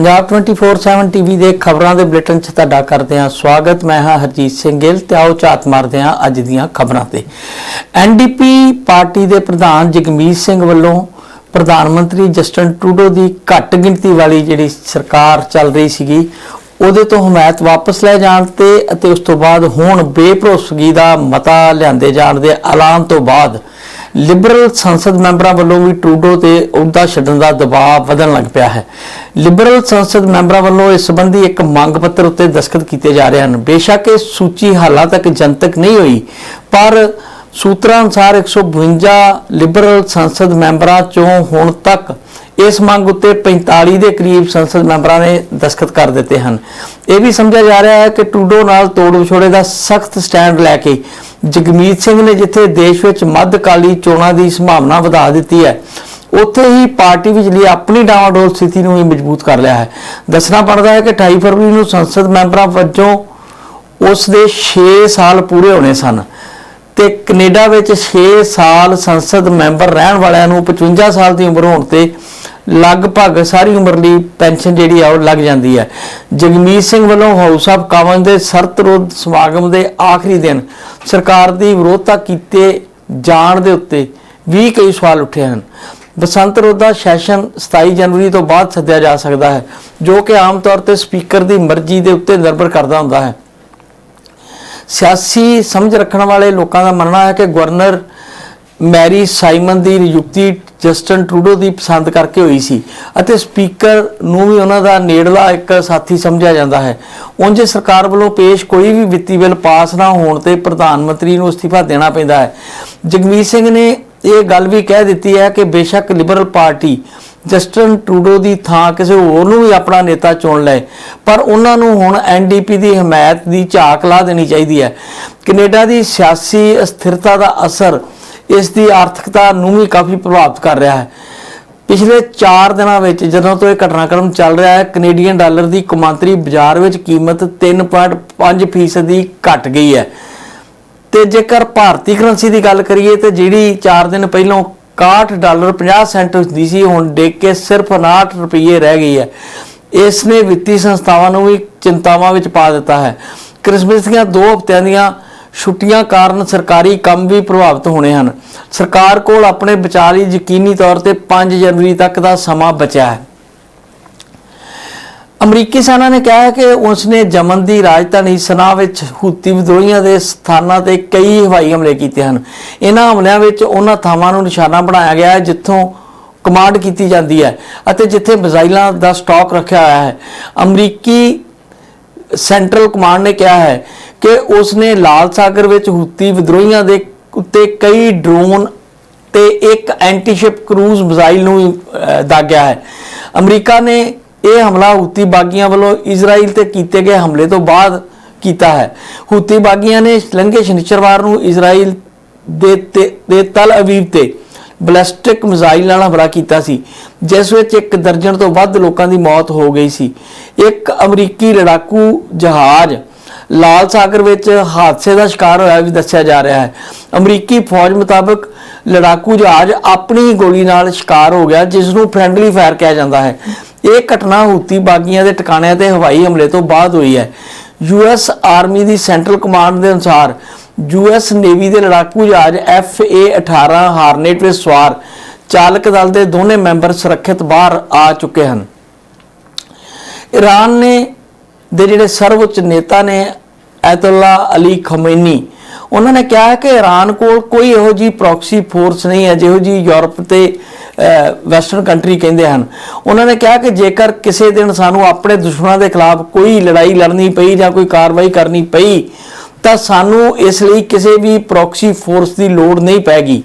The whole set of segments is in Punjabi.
ਪੰਜਾਬ 24/7 ਟੀਵੀ ਦੇ ਖਬਰਾਂ ਦੇ ਬੁਲੇਟਿਨ 'ਚ ਤੁਹਾਡਾ ਕਰਦੇ ਹਾਂ ਸਵਾਗਤ। ਮੈਂ ਹਾਂ ਹਰਜੀਤ ਸਿੰਘ ਗਿੱਲ ਤੇ ਆਓ ਝਾਤ ਮਾਰਦੇ ਹਾਂ ਅੱਜ ਦੀਆਂ ਖਬਰਾਂ ਤੇ। ਐਨਡੀਪੀ ਪਾਰਟੀ ਦੇ ਪ੍ਰਧਾਨ ਜਗਮੀਤ ਸਿੰਘ ਵੱਲੋਂ ਪ੍ਰਧਾਨ ਮੰਤਰੀ ਜਸਟਨ ਟਰੂਡੋ ਦੀ ਘੱਟ ਗਿਣਤੀ ਵਾਲੀ ਜਿਹੜੀ ਸਰਕਾਰ ਚੱਲ ਰਹੀ ਸੀਗੀ, ਉਹਦੇ ਤੋਂ ਹਮਾਇਤ ਵਾਪਸ ਲੈ ਜਾਣ ਤੇ ਅਤੇ ਉਸ ਤੋਂ ਬਾਅਦ ਹੁਣ ਬੇਭਰੋਸਗੀ ਦਾ ਮਤਾ ਲਿਆਂਦੇ ਜਾਣ ਦੇ ਐਲਾਨ ਤੋਂ ਬਾਅਦ ਲਿਬਰਲ ਸੰਸਦ ਮੈਂਬਰਾਂ ਵੱਲੋਂ ਵੀ ਟਰੂਡੋ ਤੇ ਅਹੁਦਾ ਛੱਡਣ ਦਾ ਦਬਾਅ ਵਧਣ ਲੱਗ ਪਿਆ ਹੈ। ਲਿਬਰਲ ਸੰਸਦ ਮੈਂਬਰਾਂ ਵੱਲੋਂ ਇਸ ਸੰਬੰਧੀ ਇੱਕ ਮੰਗ ਪੱਤਰ ਉੱਤੇ ਦਸਖਤ ਕੀਤੇ ਜਾ ਰਹੇ ਹਨ। ਬੇਸ਼ੱਕ ਇਹ ਸੂਚੀ ਹਾਲਾਂ ਤੱਕ ਜਨਤਕ ਨਹੀਂ ਹੋਈ, ਪਰ ਸੂਤਰਾਂ ਅਨੁਸਾਰ 152 ਲਿਬਰਲ ਸੰਸਦ ਮੈਂਬਰਾਂ ਚੋਂ ਹੁਣ ਤੱਕ ਇਸ ਮੰਗ ਉੱਤੇ 45 ਦੇ ਕਰੀਬ ਸੰਸਦ ਮੈਂਬਰਾਂ ਨੇ ਦਸਖਤ ਕਰ ਦਿੱਤੇ ਹਨ। ਇਹ ਵੀ ਸਮਝਿਆ ਜਾ ਰਿਹਾ ਹੈ ਕਿ ਟੂਡੋ ਨਾਲ ਤੋੜ ਵਿਛੋੜੇ ਦਾ ਸਖਤ ਸਟੈਂਡ ਲੈ ਕੇ ਜਗਮੀਤ ਸਿੰਘ ਨੇ ਜਿੱਥੇ ਦੇਸ਼ ਵਿੱਚ ਮੱਧਕਾਲੀ ਚੋਣਾਂ ਦੀ ਸੰਭਾਵਨਾ ਵਧਾ ਦਿੱਤੀ ਹੈ, ਉੱਥੇ ਹੀ ਪਾਰਟੀ ਵਿੱਚ ਲਈ ਆਪਣੀ ਡਾਵਾਡੋਲ ਸਥਿਤੀ ਨੂੰ ਵੀ ਮਜ਼ਬੂਤ ਕਰ ਲਿਆ ਹੈ। ਦੱਸਣਾ ਪੜਦਾ ਹੈ ਕਿ 28 ਫਰਵਰੀ ਨੂੰ ਸੰਸਦ ਮੈਂਬਰਾਂ ਵਜੋਂ ਉਸ ਦੇ 6 ਸਾਲ ਪੂਰੇ ਹੋਣੇ ਸਨ ਤੇ ਕੈਨੇਡਾ ਵਿੱਚ 6 ਸਾਲ ਸੰਸਦ ਮੈਂਬਰ ਰਹਿਣ ਵਾਲਿਆਂ ਨੂੰ 55 ਸਾਲ ਦੀ ਉਮਰ ਹੋਣ ਤੇ ਲਗਭਗ ਸਾਰੀ ਉਮਰ ਲਈ ਪੈਨਸ਼ਨ ਜਿਹੜੀ ਆ ਉਹ ਲੱਗ ਜਾਂਦੀ ਹੈ। ਜਗਮੀਤ ਸਿੰਘ ਵੱਲੋਂ ਹਾਊਸ ਆਫ ਕਾਮਨ ਦੇ ਸਰਤ ਰੋਧ ਸਮਾਗਮ ਦੇ ਆਖਰੀ ਦਿਨ ਸਰਕਾਰ ਦੀ ਵਿਰੋਧਤਾ ਕੀਤੇ ਜਾਣ ਦੇ ਉੱਤੇ ਵੀ ਕਈ ਸਵਾਲ ਉੱਠੇ ਹਨ। ਬਸੰਤ ਰੋਧ ਦਾ ਸੈਸ਼ਨ 27 ਜਨਵਰੀ ਤੋਂ ਬਾਅਦ ਸੱਦਿਆ ਜਾ ਸਕਦਾ ਹੈ, ਜੋ ਕਿ ਆਮ ਤੌਰ ਤੇ ਸਪੀਕਰ ਦੀ ਮਰਜ਼ੀ ਦੇ ਉੱਤੇ ਨਿਰਭਰ ਕਰਦਾ ਹੁੰਦਾ ਹੈ। ਸਿਆਸੀ ਸਮਝ ਰੱਖਣ ਵਾਲੇ ਲੋਕਾਂ ਦਾ ਮੰਨਣਾ ਹੈ ਕਿ ਗਵਰਨਰ ਮੈਰੀ ਸਾਈਮਨ ਦੀ ਨਿਯੁਕਤੀ ਜਸਟਨ ਟਰੂਡੋ ਦੀ ਪਸੰਦ ਕਰਕੇ ਹੋਈ ਸੀ ਅਤੇ ਸਪੀਕਰ ਨੂੰ ਵੀ ਉਹਨਾਂ ਦਾ ਨੇੜਲਾ ਇੱਕ ਸਾਥੀ ਸਮਝਿਆ ਜਾਂਦਾ ਹੈ। ਉਂਝ ਸਰਕਾਰ ਵੱਲੋਂ ਪੇਸ਼ ਕੋਈ ਵੀ ਵਿੱਤੀ ਬਿੱਲ ਪਾਸ ਨਾ ਹੋਣ ਤੇ ਪ੍ਰਧਾਨ ਮੰਤਰੀ ਨੂੰ ਅਸਤੀਫਾ ਦੇਣਾ ਪੈਂਦਾ ਹੈ। ਜਗਮੀਤ ਸਿੰਘ ਨੇ ਇਹ ਗੱਲ ਵੀ ਕਹਿ ਦਿੱਤੀ ਹੈ ਕਿ ਬੇਸ਼ੱਕ ਲਿਬਰਲ ਪਾਰਟੀ ਜਸਟਨ ਟਰੂਡੋ ਦੀ ਥਾਂ ਕਿਸੇ ਹੋਰ ਨੂੰ ਵੀ ਆਪਣਾ ਨੇਤਾ ਚੁਣ ਲਏ, ਪਰ ਉਹਨਾਂ ਨੂੰ ਹੁਣ ਐਨਡੀਪੀ ਦੀ ਹਮਾਇਤ ਦੀ ਝਾਕ ਲਾ ਦੇਣੀ ਚਾਹੀਦੀ ਹੈ। ਕੈਨੇਡਾ ਦੀ ਸਿਆਸੀ ਅਸਥਿਰਤਾ ਦਾ ਅਸਰ ਇਸ ਦੀ ਆਰਥਿਕਤਾ ਨੂੰ ਵੀ ਕਾਫੀ ਪ੍ਰਭਾਵਿਤ ਕਰ ਰਿਹਾ ਹੈ। ਪਿਛਲੇ 4 ਦਿਨਾਂ ਵਿੱਚ ਜਦੋਂ ਤੋਂ ਇਹ ਘਟਨਾਕ੍ਰਮ ਚੱਲ ਰਿਹਾ ਹੈ ਕੈਨੇਡੀਅਨ ਡਾਲਰ ਦੀ ਕੌਮਾਂਤਰੀ ਬਾਜ਼ਾਰ ਵਿੱਚ ਕੀਮਤ 3.5% ਦੀ ਘਟ ਗਈ ਹੈ। ਤੇ ਜੇਕਰ ਭਾਰਤੀ ਕਰੰਸੀ ਦੀ ਗੱਲ ਕਰੀਏ ਤੇ ਜਿਹੜੀ 4 ਦਿਨ ਪਹਿਲਾਂ 61 ਡਾਲਰ 50 ਸੈਂਟ ਹੁੰਦੀ ਸੀ, ਹੁਣ ਡਿੱਗ ਕੇ ਸਿਰਫ 59 ਰੁਪਏ ਰਹਿ ਗਈ ਹੈ। ਇਸ ਨੇ ਵਿੱਤੀ ਸੰਸਥਾਵਾਂ ਨੂੰ ਵੀ ਚਿੰਤਾਵਾਂ ਵਿੱਚ ਪਾ ਦਿੱਤਾ ਹੈ। ਕ੍ਰਿਸਮਸ ਦੀਆਂ 2 ਹਫ਼ਤਿਆਂ ਦੀਆਂ ਛੁੱਟੀਆਂ ਕਾਰਨ ਸਰਕਾਰੀ ਕੰਮ ਵੀ ਪ੍ਰਭਾਵਿਤ ਹੋਣੇ ਹਨ। ਸਰਕਾਰ ਕੋਲ ਆਪਣੇ ਬਚਾਅ ਲਈ ਯਕੀਨੀ ਤੌਰ ਤੇ 5 ਜਨਵਰੀ ਤੱਕ ਦਾ ਸਮਾਂ ਬਚਿਆ ਹੈ। ਅਮਰੀਕੀ ਸੈਨਾ ਨੇ ਕਿਹਾ ਹੈ ਕਿ ਉਸ ਨੇ ਯਮਨ ਦੀ ਰਾਜਧਾਨੀ ਸਨਾ ਵਿੱਚ ਹੂਤੀ ਵਿਦਰੋਹੀਆਂ ਦੇ ਸਥਾਨਾਂ ਤੇ ਕਈ ਹਵਾਈ ਹਮਲੇ ਕੀਤੇ ਹਨ। ਇਹਨਾਂ ਹਮਲਿਆਂ ਵਿੱਚ ਉਹਨਾਂ ਥਾਵਾਂ ਨੂੰ ਨਿਸ਼ਾਨਾ ਬਣਾਇਆ ਗਿਆ ਹੈ, ਜਿੱਥੋਂ ਕਮਾਂਡ ਕੀਤੀ ਜਾਂਦੀ ਹੈ ਅਤੇ ਜਿੱਥੇ ਮਿਜ਼ਾਈਲਾਂ ਦਾ ਸਟਾਕ ਰੱਖਿਆ ਹੋਇਆ ਹੈ। ਅਮਰੀਕੀ ਸੈਂਟਰਲ ਕਮਾਂਡ ਨੇ ਕਿਹਾ ਹੈ ਕਿ ਉਸ ਨੇ ਲਾਲ ਸਾਗਰ ਵਿੱਚ ਹੂਤੀ ਵਿਦਰੋਹੀਆਂ ਦੇ ਉੱਤੇ ਕਈ ਡਰੋਨ ਤੇ ਇੱਕ ਐਂਟੀਸ਼ਿਪ ਕਰੂਜ਼ ਮਿਜ਼ਾਈਲ ਨੂੰ ਦਾਗਿਆ ਹੈ। ਅਮਰੀਕਾ ਨੇ ਇਹ ਹਮਲਾ ਹੂਤੀ ਬਾਗੀਆਂ ਵੱਲੋਂ ਇਜ਼ਰਾਈਲ ਤੇ ਕੀਤੇ ਗਏ ਹਮਲੇ ਤੋਂ ਬਾਅਦ ਕੀਤਾ ਹੈ। ਹੂਤੀ ਬਾਗੀਆਂ ਨੇ ਲੰਘੇ ਸ਼ਨੀਚਰਵਾਰ ਨੂੰ ਇਜ਼ਰਾਈਲ ਦੇ ਤੇ- ਦੇ ਤਲ ਅਵੀਵ ਤੇ ਬਲਿਸਟਿਕ ਮਿਜ਼ਾਈਲ ਨਾਲ ਹਮਲਾ ਕੀਤਾ ਸੀ, ਜਿਸ ਵਿੱਚ ਇੱਕ ਦਰਜਨ ਤੋਂ ਵੱਧ ਲੋਕਾਂ ਦੀ ਮੌਤ ਹੋ ਗਈ ਸੀ। ਇੱਕ ਅਮਰੀਕੀ ਲੜਾਕੂ ਜਹਾਜ਼ ਲਾਲ ਸਾਗਰ ਵਿੱਚ ਹਾਦਸੇ ਦਾ ਸ਼ਿਕਾਰ ਹੋਇਆ ਵੀ ਦੱਸਿਆ ਜਾ ਰਿਹਾ ਹੈ। ਅਮਰੀਕੀ ਫੌਜ ਮੁਤਾਬਕ ਲੜਾਕੂ ਜਹਾਜ਼ ਆਪਣੀ ਗੋਲੀ ਨਾਲ ਸ਼ਿਕਾਰ ਹੋ ਗਿਆ ਜਿਸ ਨੂੰ ਫ੍ਰੈਂਡਲੀ ਫਾਇਰ ਕਿਹਾ ਜਾਂਦਾ ਹੈ। ਇਹ ਘਟਨਾ ਹੂਤੀ ਬਾਗੀਆਂ ਦੇ ਟਿਕਾਣਿਆਂ ਤੇ ਹਵਾਈ ਹਮਲੇ ਤੋਂ ਬਾਅਦ ਹੋਈ ਹੈ। ਯੂਐਸ ਆਰਮੀ ਦੀ ਸੈਂਟਰਲ ਕਮਾਂਡ ਦੇ ਅਨੁਸਾਰ ਯੂਐਸ ਨੇਵੀ ਦੇ ਲੜਾਕੂ ਜਹਾਜ਼ FA-18 ਹਾਰਨੇਟ ਵਿੱਚ ਸਵਾਰ ਚਾਲਕ ਦਲ ਦੇ ਦੋਨੇ ਮੈਂਬਰ ਸੁਰੱਖਿਅਤ ਬਾਹਰ ਆ ਚੁੱਕੇ ਹਨ। ਈਰਾਨ ਨੇ ਦੇ ਜਿਹੜੇ ਸਰਵਉੱਚ ਨੇਤਾ ਨੇ ਐਤੁੱਲਾ ਅਲੀ ਖਮੇਨੀ। ਉਹਨਾਂ ਨੇ ਕਿਹਾ ਕਿ ਈਰਾਨ ਕੋਲ ਕੋਈ ਇਹੋ ਜੀ ਪ੍ਰੌਕਸੀ ਫੋਰਸ ਨਹੀਂ ਹੈ ਜਿਹੋ ਜੀ ਯੂਰਪ ਤੇ ਵੈਸਟਰਨ ਕੰਟਰੀ ਕਹਿੰਦੇ ਹਨ। ਉਹਨਾਂ ਨੇ ਕਿਹਾ ਕਿ ਜੇਕਰ ਕਿਸੇ ਦਿਨ ਸਾਨੂੰ ਆਪਣੇ ਦੁਸ਼ਮਣਾਂ ਦੇ ਖਿਲਾਫ ਕੋਈ ਲੜਾਈ ਲੜਨੀ ਪਈ ਜਾਂ ਕੋਈ ਕਾਰਵਾਈ ਕਰਨੀ ਪਈ, ਤਾਂ ਸਾਨੂੰ ਇਸ ਲਈ ਕਿਸੇ ਵੀ ਪ੍ਰੌਕਸੀ ਫੋਰਸ ਦੀ ਲੋੜ ਨਹੀਂ ਪੈਗੀ।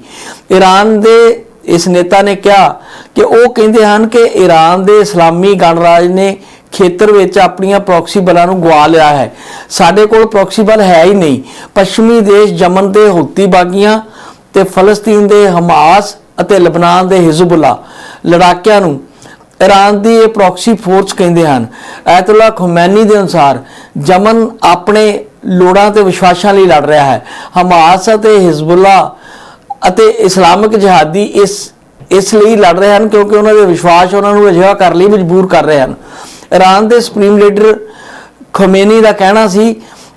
ਈਰਾਨ ਦੇ ਇਸ ਨੇਤਾ ਨੇ ਕਿਹਾ ਕਿ ਉਹ ਕਹਿੰਦੇ ਹਨ ਕਿ ਈਰਾਨ ਦੇ ਇਸਲਾਮੀ ਗਣਰਾਜ ਨੇ ਖੇਤਰ ਵਿੱਚ ਆਪਣੀਆਂ ਪ੍ਰੌਕਸੀ ਬਲਾਂ ਨੂੰ ਗਵਾ ਲਿਆ ਹੈ। ਸਾਡੇ ਕੋਲ ਪ੍ਰੌਕਸੀ ਬਲ ਹੈ ਹੀ ਨਹੀਂ। ਪੱਛਮੀ ਦੇਸ਼ ਯਮਨ ਦੇ ਹੂਤੀ ਬਾਗੀਆਂ ਤੇ ਫਲਸਤੀਨ ਦੇ ਹਮਾਸ ਅਤੇ ਲਬਨਾਨ ਦੇ ਹਿਜ਼ਬੁੱਲਾ ਲੜਾਕਿਆਂ ਨੂੰ ਈਰਾਨ ਦੀ ਇਹ ਪ੍ਰੌਕਸੀ ਫੋਰਸ ਕਹਿੰਦੇ ਹਨ। ਐਤੁੱਲਾ ਖੁਮੈਨੀ ਦੇ ਅਨੁਸਾਰ ਯਮਨ ਆਪਣੇ ਲੋੜਾਂ ਤੇ ਵਿਸ਼ਵਾਸਾਂ ਲਈ ਲੜ ਰਿਹਾ ਹੈ। ਹਮਾਸ ਅਤੇ ਹਿਜ਼ਬੁੱਲਾ ਅਤੇ ਇਸਲਾਮਿਕ ਜਿਹਾਦੀ ਇਸ ਇਸ ਲਈ ਲੜ ਰਹੇ ਹਨ ਕਿਉਂਕਿ ਉਹਨਾਂ ਦੇ ਵਿਸ਼ਵਾਸ ਉਹਨਾਂ ਨੂੰ ਅਜਿਹਾ ਕਰ ਲਈ ਮਜਬੂਰ ਕਰ ਰਹੇ ਹਨ। ਈਰਾਨ ਦੇ ਸੁਪਰੀਮ ਲੀਡਰ ਖਮੇਨੀ ਦਾ ਕਹਿਣਾ ਸੀ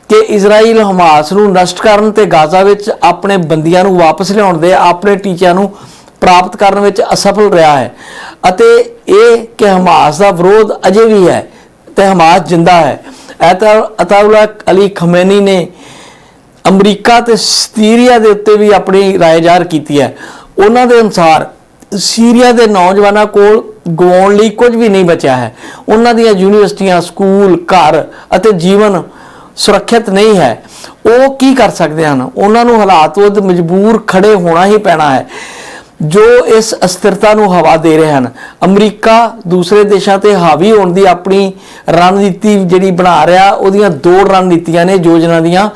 ਕਿ ਇਜ਼ਰਾਈਲ ਹਮਾਸ ਨੂੰ ਨਸ਼ਟ ਕਰਨ ਤੇ ਗਾਜ਼ਾ ਵਿੱਚ ਆਪਣੇ ਬੰਦੀਆਂ ਨੂੰ ਵਾਪਸ ਲਿਆਉਣ ਦੇ ਆਪਣੇ ਟੀਚਿਆਂ ਨੂੰ ਪ੍ਰਾਪਤ ਕਰਨ ਵਿੱਚ ਅਸਫਲ ਰਿਹਾ ਹੈ ਅਤੇ ਇਹ ਕਿ ਹਮਾਸ ਦਾ ਵਿਰੋਧ ਅਜੇ ਵੀ ਹੈ ਤੇ ਹਮਾਸ ਜਿੰਦਾ ਹੈ ਅਤਾਉਲਾ ਅਲੀ ਖਮੇਨੀ ਨੇ ਅਮਰੀਕਾ ਤੇ ਸੀਰੀਆ ਦੇ ਉੱਤੇ ਵੀ ਆਪਣੀ رائے ਜ਼ਾਹਰ ਕੀਤੀ ਹੈ ਉਹਨਾਂ ਦੇ ਅਨੁਸਾਰ ਸੀਰੀਆ ਦੇ ਨੌਜਵਾਨਾਂ ਕੋਲ ਗਵਾਉਣ ਲਈ ਕੁਝ ਵੀ ਨਹੀਂ ਬਚਿਆ ਹੈ। ਉਹਨਾਂ ਦੀਆਂ ਯੂਨੀਵਰਸਿਟੀਆਂ, ਸਕੂਲ, ਘਰ ਅਤੇ ਜੀਵਨ ਸੁਰੱਖਿਅਤ ਨਹੀਂ ਹੈ। ਉਹ ਕੀ ਕਰ ਸਕਦੇ ਹਨ? ਉਹਨਾਂ ਨੂੰ ਹਾਲਾਤ ਉਹ ਮਜਬੂਰ ਖੜੇ ਹੋਣਾ ਹੀ ਪੈਣਾ ਹੈ। ਜੋ ਇਸ ਅਸਥਿਰਤਾ ਨੂੰ ਹਵਾ ਦੇ ਰਹੇ ਹਨ। ਅਮਰੀਕਾ ਦੂਸਰੇ ਦੇਸ਼ਾਂ ਤੇ ਹਾਵੀ ਹੋਣ ਦੀ ਆਪਣੀ ਰਣਨੀਤੀ ਜਿਹੜੀ ਬਣਾ ਰਿਹਾ, ਉਹਦੀਆਂ ਦੋ ਰਣਨੀਤੀਆਂ ਨੇ ਯੋਜਨਾ ਦੀਆਂ।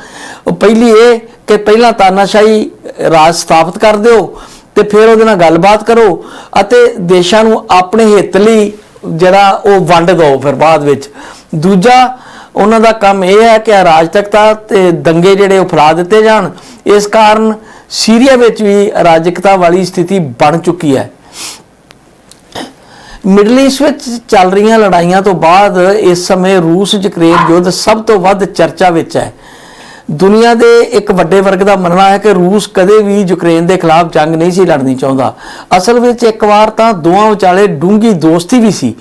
ਪਹਿਲੀ ਇਹ ਕਿ ਪਹਿਲਾਂ ਤਾਨਾਸ਼ਾਹੀ ਰਾਜ ਸਥਾਪਿਤ ਕਰ ਦਿਓ ਤੇ ਫਿਰ ਉਹਦੇ ਨਾਲ ਗੱਲਬਾਤ ਕਰੋ ਅਤੇ ਦੇਸ਼ਾਂ ਨੂੰ ਆਪਣੇ ਹਿੱਤ ਲਈ ਜਿਹੜਾ ਉਹ ਵੰਡ ਦਿਓ ਫਿਰ ਬਾਅਦ ਵਿੱਚ। ਦੂਜਾ, ਉਹਨਾਂ ਦਾ ਕੰਮ ਇਹ ਹੈ ਕਿ ਅਰਾਜਕਤਾ ਤੇ ਦੰਗੇ ਜਿਹੜੇ ਉਹ ਫੈਲਾ ਦਿੱਤੇ ਜਾਣ। ਇਸ ਕਾਰਨ ਸੀਰੀਆ ਵਿੱਚ ਵੀ ਅਰਾਜਕਤਾ ਵਾਲੀ ਸਥਿਤੀ ਬਣ ਚੁੱਕੀ ਹੈ। ਮਿਡਲ ਈਸਟ ਵਿੱਚ ਚੱਲ ਰਹੀਆਂ ਲੜਾਈਆਂ ਤੋਂ ਬਾਅਦ ਇਸ ਸਮੇਂ ਰੂਸ ਯੂਕਰੇਨ ਯੁੱਧ ਸਭ ਤੋਂ ਵੱਧ ਚਰਚਾ ਵਿੱਚ ਹੈ। ਦੁਨੀਆ ਦੇ ਇੱਕ ਵੱਡੇ ਵਰਗ ਦਾ ਮੰਨਣਾ ਹੈ ਕਿ ਰੂਸ ਕਦੇ ਵੀ ਯੂਕਰੇਨ ਦੇ ਖਿਲਾਫ ਜੰਗ ਨਹੀਂ ਸੀ ਲੜਨੀ ਚਾਹੁੰਦਾ। ਅਸਲ ਵਿੱਚ ਇੱਕ ਵਾਰ ਤਾਂ ਦੋਵਾਂ ਵਿਚਾਲੇ ਡੂੰਗੀ ਦੋਸਤੀ ਵੀ ਸੀ।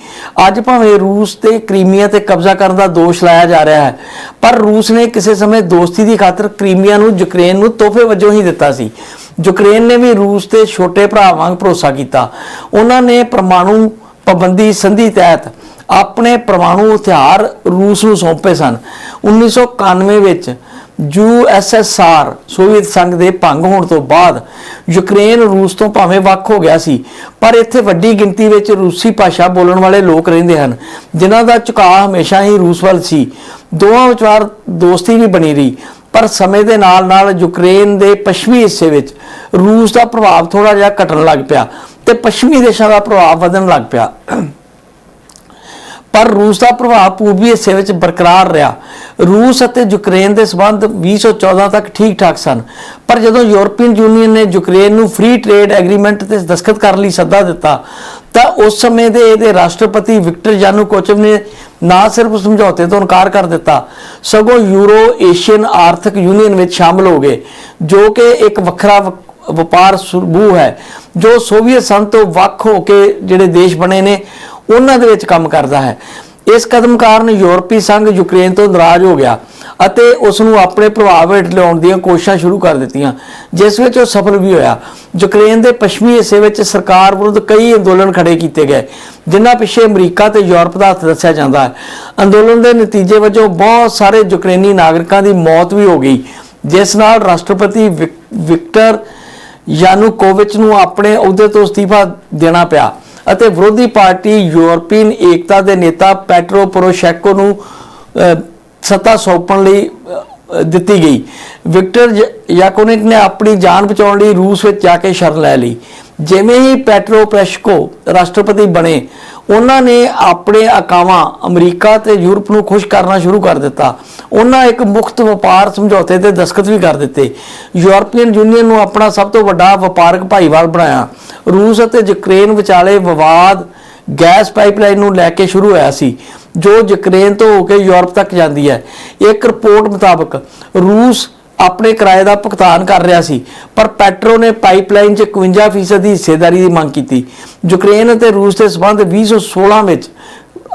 ਅੱਜ ਭਾਵੇਂ ਰੂਸ ਤੇ ਕ੍ਰੀਮੀਆ ਤੇ ਕਬਜ਼ਾ ਕਰਨ ਦਾ ਦੋਸ਼ ਲਾਇਆ ਜਾ ਰਿਹਾ ਹੈ, ਪਰ ਰੂਸ ਨੇ ਕਿਸੇ ਸਮੇਂ ਦੋਸਤੀ ਦੀ ਖਾਤਰ ਕ੍ਰੀਮੀਆ ਨੂੰ ਯੂਕਰੇਨ ਨੂੰ ਤੋਹਫੇ ਵਜੋਂ ਹੀ ਦਿੱਤਾ ਸੀ। ਯੂਕਰੇਨ ਨੇ ਵੀ ਰੂਸ ਤੇ ਛੋਟੇ ਭਰਾ ਵਾਂਗ ਭਰੋਸਾ ਕੀਤਾ। ਉਹਨਾਂ ਨੇ ਪਰਮਾਣੂ ਪਾਬੰਦੀ ਸੰਧੀ ਤਹਿਤ ਆਪਣੇ ਪਰਮਾਣੂ ਹਥਿਆਰ ਰੂਸ ਨੂੰ ਸੌਂਪੇ ਸਨ। 1991 ਵਿੱਚ ਯੂਐਸਐਸਆਰ ਸੋਵੀਅਤ ਸੰਘ ਦੇ ਭੰਗ ਹੋਣ ਤੋਂ ਬਾਅਦ ਯੂਕਰੇਨ ਰੂਸ ਤੋਂ ਭਾਵੇਂ ਵੱਖ ਹੋ ਗਿਆ ਸੀ, ਪਰ ਇੱਥੇ ਵੱਡੀ ਗਿਣਤੀ ਵਿੱਚ ਰੂਸੀ ਭਾਸ਼ਾ ਬੋਲਣ ਵਾਲੇ ਲੋਕ ਰਹਿੰਦੇ ਹਨ, ਜਿਨ੍ਹਾਂ ਦਾ ਝੁਕਾਅ ਹਮੇਸ਼ਾ ਹੀ ਰੂਸ ਵੱਲ ਸੀ। ਦੋਵਾਂ ਵਿਚਾਰ ਦੋਸਤੀ ਵੀ ਬਣੀ ਰਹੀ, ਪਰ ਸਮੇਂ ਦੇ ਨਾਲ-ਨਾਲ ਯੂਕਰੇਨ ਦੇ ਪੱਛਮੀ ਹਿੱਸੇ ਵਿੱਚ ਰੂਸ ਦਾ ਪ੍ਰਭਾਵ ਥੋੜਾ ਜਿਹਾ ਘਟਣ ਲੱਗ ਪਿਆ ਤੇ ਪੱਛਮੀ ਦੇਸ਼ਾਂ ਦਾ ਪ੍ਰਭਾਵ ਵਧਣ ਲੱਗ ਪਿਆ। ਪਰ ਰੂਸ ਦਾ ਪ੍ਰਭਾਵ ਪੂਰਬੀ ਹਿੱਸੇ ਵਿੱਚ ਬਰਕਰਾਰ ਰਿਹਾ। ਰੂਸ ਅਤੇ ਯੂਕਰੇਨ ਦੇ ਸਬੰਧ 2014 ਤੱਕ ਠੀਕ ਠਾਕ ਸਨ। ਪਰ ਜਦੋਂ ਯੂਰਪੀਅਨ ਯੂਨੀਅਨ ਨੇ ਯੂਕਰੇਨ ਨੂੰ ਫ੍ਰੀ ਟ੍ਰੇਡ ਐਗਰੀਮੈਂਟ ਤੇ ਦਸਖਤ ਕਰਨ ਲਈ ਸੱਦਾ ਦਿੱਤਾ, ਤਾਂ ਉਸ ਸਮੇਂ ਦੇ ਇਹਦੇ ਰਾਸ਼ਟਰਪਤੀ ਵਿਕਟਰ ਯਾਨੂਕੋਚਵ ਨੇ ਨਾ ਸਿਰਫ ਸਮਝੌਤੇ ਤੋਂ ਇਨਕਾਰ ਕਰ ਦਿੱਤਾ, ਸਗੋਂ ਯੂਰੋ ਏਸ਼ੀਅਨ ਆਰਥਿਕ ਯੂਨੀਅਨ ਵਿੱਚ ਸ਼ਾਮਲ ਹੋ ਗਏ, ਜੋ ਕਿ ਇੱਕ ਵੱਖਰਾ ਵ- ਵਪਾਰ ਸਮੂਹ ਹੈ, ਜੋ ਸੋਵੀਅਤ ਸੰਘ ਤੋਂ ਵੱਖ ਹੋ ਕੇ ਜਿਹੜੇ ਦੇਸ਼ ਬਣੇ ਨੇ ਉਹਨਾਂ ਦੇ ਵਿੱਚ ਕੰਮ ਕਰਦਾ ਹੈ। ਇਸ ਕਦਮ ਕਾਰਨ ਯੂਰਪੀ ਸੰਘ ਯੂਕਰੇਨ ਤੋਂ ਨਾਰਾਜ਼ ਹੋ ਗਿਆ ਅਤੇ ਉਸ ਨੂੰ ਆਪਣੇ ਪ੍ਰਭਾਵ ਹੇਠ ਲਿਆਉਣ ਦੀਆਂ ਕੋਸ਼ਿਸ਼ਾਂ ਸ਼ੁਰੂ ਕਰ ਦਿੱਤੀਆਂ, ਜਿਸ ਵਿੱਚ ਉਹ ਸਫਲ ਵੀ ਹੋਇਆ। ਯੂਕਰੇਨ ਦੇ ਪੱਛਮੀ ਹਿੱਸੇ ਵਿੱਚ ਸਰਕਾਰ ਵਿਰੁੱਧ ਕਈ ਅੰਦੋਲਨ ਖੜੇ ਕੀਤੇ ਗਏ, ਜਿਨ੍ਹਾਂ ਪਿੱਛੇ ਅਮਰੀਕਾ ਤੇ ਯੂਰਪ ਦਾ ਹੱਥ ਦੱਸਿਆ ਜਾਂਦਾ ਹੈ। ਅੰਦੋਲਨ ਦੇ ਨਤੀਜੇ ਵਜੋਂ ਬਹੁਤ ਸਾਰੇ ਯੂਕਰੇਨੀ ਨਾਗਰਿਕਾਂ ਦੀ ਮੌਤ ਵੀ ਹੋ ਗਈ, ਜਿਸ ਨਾਲ ਰਾਸ਼ਟਰਪਤੀ ਵਿਕ- ਵਿਕਟਰ ਯਾਨੂਕੋਵਿਚ ਨੂੰ ਆਪਣੇ ਅਹੁਦੇ ਤੋਂ ਅਸਤੀਫਾ ਦੇਣਾ ਪਿਆ। ਅਤੇ ਵਿਰੋਧੀ ਪਾਰਟੀ ਯੂਰਪੀਅਨ ਏਕਤਾ ਦੇ ਨੇਤਾ ਪੈਟਰੋ ਪੋਰੋਸ਼ੈਕੋ ਨੂੰ ਅਹ, ਸੱਤਾ ਸੌਂਪਣ ਲਈ ਦਿੱਤੀ ਗਈ। ਵਿਕਟਰ ਜ- ਯਾਕੋਨਿਕ ਨੇ ਆਪਣੀ ਜਾਨ ਬਚਾਉਣ ਲਈ ਰੂਸ ਵਿੱਚ ਜਾ ਕੇ ਸ਼ਰਨ ਲੈ ਲਈ। ਜਿਵੇਂ ਹੀ ਪੈਟਰੋ ਪ੍ਰੈਸ਼ਕੋ ਰਾਸ਼ਟਰਪਤੀ ਬਣੇ, ਉਹਨਾਂ ਨੇ ਆਪਣੇ ਅਕਾਵਾਂ ਅਮਰੀਕਾ ਤੇ ਯੂਰਪ ਨੂੰ ਖੁਸ਼ ਕਰਨਾ ਸ਼ੁਰੂ ਕਰ ਦਿੱਤਾ। ਉਹਨਾਂ ਇੱਕ ਮੁਕਤ ਵਪਾਰ ਸਮਝੌਤੇ ਤੇ ਦਸਖਤ ਵੀ ਕਰ ਦਿੱਤੇ। ਯੂਰਪੀਅਨ ਯੂਨੀਅਨ ਨੂੰ ਆਪਣਾ ਸਭ ਤੋਂ ਵੱਡਾ ਵਪਾਰਕ ਭਾਈਵਾਲ ਬਣਾਇਆ। ਰੂਸ ਅਤੇ ਯੂਕਰੇਨ ਵਿਚਾਲੇ ਵਿਵਾਦ ਗੈਸ ਪਾਈਪਲਾਈਨ ਨੂੰ ਲੈ ਕੇ ਸ਼ੁਰੂ ਹੋਇਆ ਸੀ, ਜੋ ਯੂਕਰੇਨ ਤੋਂ ਹੋ ਕੇ ਯੂਰਪ ਤੱਕ ਜਾਂਦੀ ਹੈ। ਇੱਕ ਰਿਪੋਰਟ ਮੁਤਾਬਕ, ਰੂਸ ਆਪਣੇ ਕਿਰਾਏ ਦਾ ਭੁਗਤਾਨ ਕਰ ਰਿਹਾ ਸੀ, ਪਰ ਪੈਟਰੋ ਨੇ ਪਾਈਪਲਾਈਨ 'ਚ 51% ਦੀ ਹਿੱਸੇਦਾਰੀ ਦੀ ਮੰਗ ਕੀਤੀ। ਯੂਕਰੇਨ ਅਤੇ ਰੂਸ ਦੇ ਸਬੰਧ 2016 ਵਿੱਚ